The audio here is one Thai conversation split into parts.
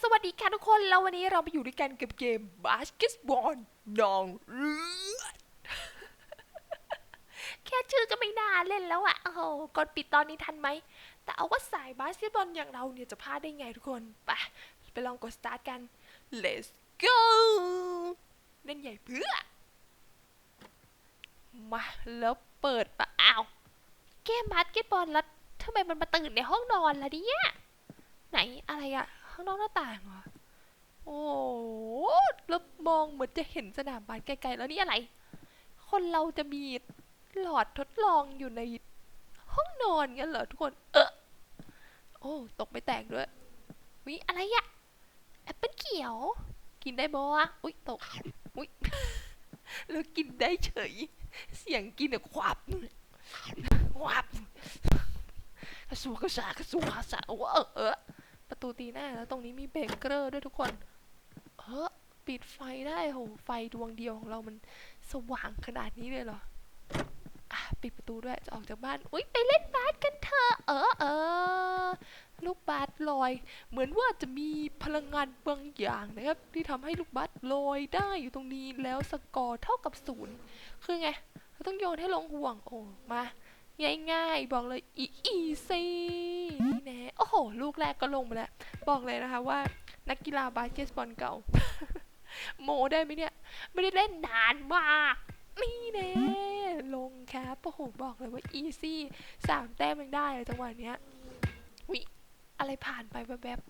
สวัสดีค่ะทุกคน แล้ววันนี้เราไปอยู่ด้วยกันกับเกมบาสเกตบอลนองเลือดแค่ชื่อก็ไม่น่าเล่นแล้วอะโอ้โหกดปิดตอนนี้ทันไหม แต่เอาว่าสายบาสเกตบอลอย่างเราเนี่ยจะพลาดได้ไงทุกคนไปไปลองกดสตาร์ทกัน let's go เล่นใหญ่เพื่อ มาแล้วเปิดปะอ้าว เกมบาสเกตบอลแล้วทำไมมันมาตื่นในห้องนอนล่ะเนี่ยไหนอะไรอะางนอกหน้าต่างเหรอ โอ้แล้วมองเหมือนจะเห็นสนามบาสไกลๆ แล้วนี่อะไร คนเราจะมีหลอดทดลองอยู่ในห้องนอนงั้นเหรอทุกคน เออโอ้ ตกไปแตกด้วย วิอะไรอะแอปเปิ้ลเขียว กินได้บ่อะอุ้ยตก อุ้ยแล้วกินได้เฉย เสียงกินอะควับควับกระสัวกระสากระสวกระสาเออเออ ประตูตีหน้าแล้วตรงนี้มีเบรกเกอร์ด้วยทุกคนเฮ้อปิดไฟได้โหไฟดวงเดียวของเรามันสว่างขนาดนี้เลยเหรออะปิดประตูด้วยจะออกจากบ้านอุ้ยไปเล่นบาสกันเถอะเออเออลูกบาสลอย เหมือนว่าจะมีพลังงานบางอย่างนะครับ ที่ทำให้ลูกบาสลอยได้อยู่ตรงนี้แล้วสกอร์เท่ากับศูนย์คือไงเราต้องโยนให้ลงห่วงโอ้มา ง่ายๆ บอกเลยอีอีซีนี่แน่โอ้โห ลูกแรกก็ลงไปแล้ว บอกเลยนะคะว่า นักกีฬาบาสเกตบอลเก่า โมได้ไหมเนี่ย ไม่ได้เล่นนานมากนี่แน่ลงครับโอ้โห บอกเลยว่าอีซี่สามแต้มยังได้เลยจังหวะเนี้ยวิอะไรผ่านไปแบบ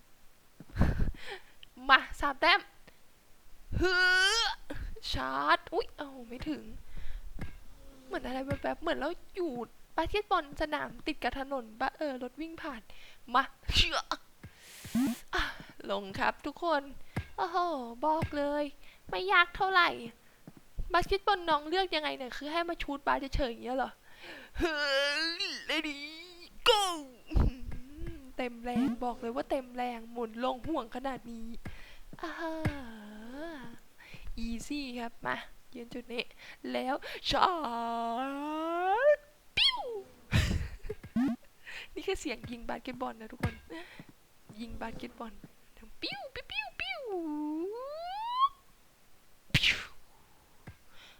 ๆมาสามแต้มฮือชาร์จ อุ้ยเอาไม่ถึง เหมือนอะไรแบบๆเหมือนเราอยู่ บาสเกตบอลสนามติดกับถนนบะเออรถวิ่งผ่าน มาเชื่อลงครับทุกคน โอ้โห บอกเลย ไม่ยากเท่าไหร่บาสเกตบอลน้องเลือกยังไงเนี่ย คือให้มาชูดบาสเฉยๆอย่างเงี้ยเหรอเฮ้ยเลดี้ go เต็มแรงบอกเลยว่าเต็มแรงหมุนลงห่วงขนาดนี้อ่าอีซี่ครับ มายืนจุดนี้ แล้วชาร์จปิ้ว นี่คือเสียงยิงบาสเกตบอลนะทุกคน ยิงบาสเกตบอลดังปิ้วปิ้วปิ้วปิ้วปิ้ว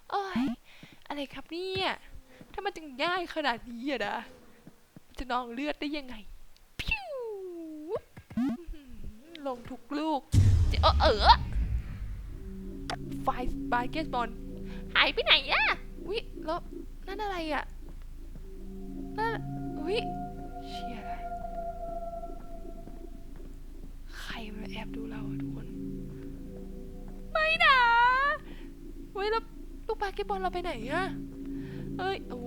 โอ้ยอะไรครับเนี่ยถ้ามันจะง่ายขนาดนี้อะนะจะนองเลือดได้ยังไงปิ้วลงทุกลูกจะเออเออไฟบาสเกตบอลหายไปไหนอะวิแล้วนั่นอะไรอะนั่นวิ ดูเราอะทุกคน ไม่นะเว้ยแล้วลูกบาสเกตบอลเราไปไหนอะเอ้ยโอ้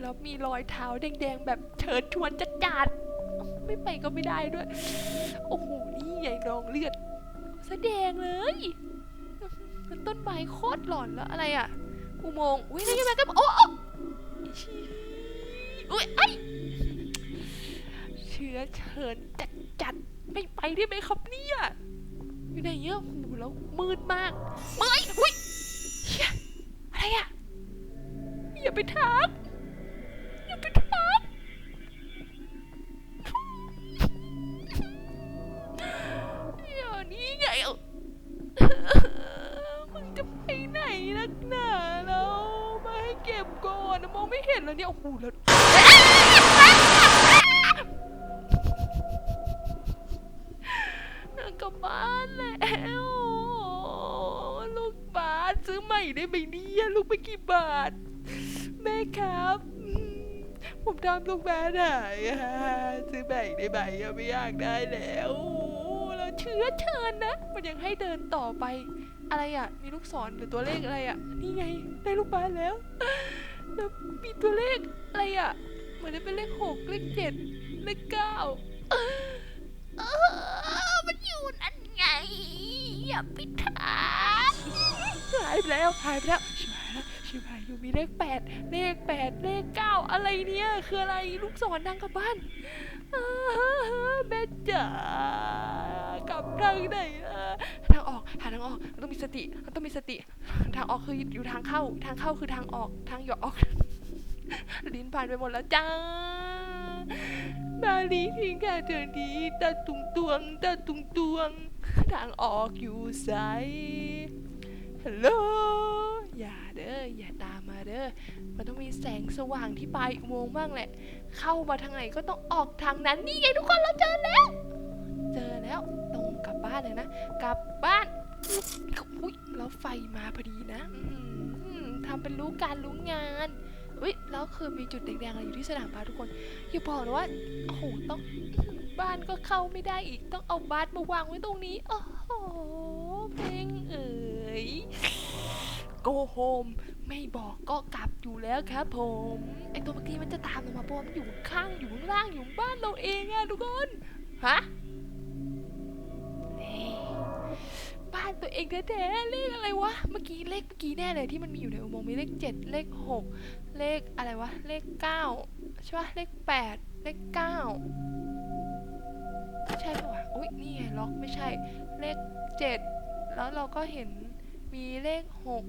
แล้วมีรอยเท้าแดงๆ แบบเชิญชวนจัดจัดไม่ไปก็ไม่ได้ด้วย โอ้โห นี่ใหญ่รองเลือดแสดงเลยต้นไม้โคตรหลอนแล้วอะไรอะอุโมงค์อุ้ยนี่ไงมันก็โอ้โอ้อุ้ยไอ ชื้อเชิญจัดจัดๆไม่ไปได้ไหมครับเนี่ยอยู่ไหนเนี่ยโหูแล้วมืดมากเมื่อยอุ้ยเฮียอะไรอะอย่าไปทักอย่าไปทักอย่านี่ไงเอามึงจะไปไหนนักหนาเรามาให้เก็บก่อนนะมองไม่เห็นแล้วเนี่ยโอ้โหแล้ว บ้านแล้วลูกบาทซื้อใหม่ได้ไหมเนี่ยลูกไปกี่บาท แม่ครับ ผมทำลูกบาทหายอะซื้อใหม่ได้ไหมอะไม่อยากได้แล้วโอ้เราเชื้อเชิญนะ มันยังให้เดินต่อไป อะไรอะ มีลูกศรหรือตัวเลขอะไรอะ นี่ไงได้ลูกบาทแล้วแล้วมีตัวเลขอะไรอะเหมือนจะเป็นเลขหกเลขเจ็ดเลขเก้ามันอยู่ อย่าไปทักหายไปแล้วหายไปแล้วชิบหายแล้วชิบหายอยู่มีเลขแปดเลขแปดเลขเก้าอะไรเนี่ย คืออะไรลูกศรดังกลับบ้านแม่จ๋ากลับทางไหนล่ะทางออกหาทางออกต้องมีสติต้องมีสติ ทางออกคืออยู่ทางเข้า ทางเข้าคือทางออกทางหยอกลิ้นผ่านไปหมดแล้วจ้า บาลีทิ้งแค่เธอนี้ตาตุงตวงตาตุงตวง ทางออกอยู่ไสฮัลโหลอย่าเด้ออย่าตามมาเด้อมันต้องมีแสงสว่างที่ปลายอุโมงค์บ้างแหละ เข้ามาทางไหนก็ต้องออกทางนั้นนี่ไงทุกคนเราเจอแล้ว เจอแล้วตรงกลับบ้านเลยนะ กลับบ้านอุ้ยแล้วไฟมาพอดีนะทำเป็นรู้การรู้งาน อุ้ยแล้วคือมีจุดแดงๆอะไรอยู่ที่สนามบาสทุกคน อย่าบอกนะว่าโอ้โหต้องบ้านก็เข้าไม่ได้อีกต้องเอาบาสมาวางไว้ตรงนี้โอ้โหเพลงเอ๋ย go home ไม่บอกก็กลับอยู่แล้วครับผมไอตัวเมื่อกี้มันจะตามเรามาเพราะว่ามันอยู่ข้างอยู่ข้างล่างอยู่บ้านเราเองอะทุกคนฮะานตัวเองแท้ๆเลขอะไรวะ เมื่อกี้เลขเมื่อกี้แน่เลยที่มันมีอยู่ในอุโมงค์มีเลขเจ็ดเลขหกเลขอะไรวะ เลขเก้าใช่ปะเลขแปดเลขเก้าใช่ปะวะอุ้ยนี่ไงล็อกไม่ใช่ เลขเจ็ดแล้วเราก็เห็นมีเลขหก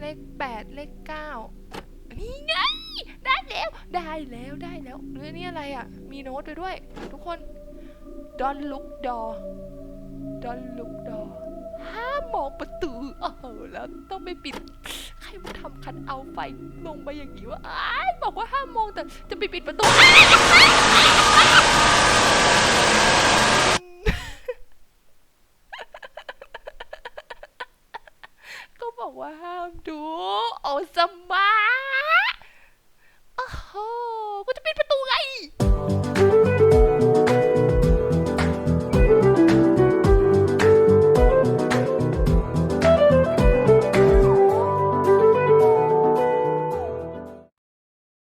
เลขแปดเลขเก้านี่ไง ได้แล้ว ได้แล้วได้แล้วเรื่องนี้อะไรอะ มีโน้ตไปด้วย ทุกคน don't look door ดันลุกดอนห้ามมองประตูเออแล้วต้องไปปิด ใครมาทำคันเอาไฟลงมาอย่างนี้วะอ้าบอกว่าห้ามมองแต่จะไปปิดประตูก็บอกว่าห้ามดูเอาสม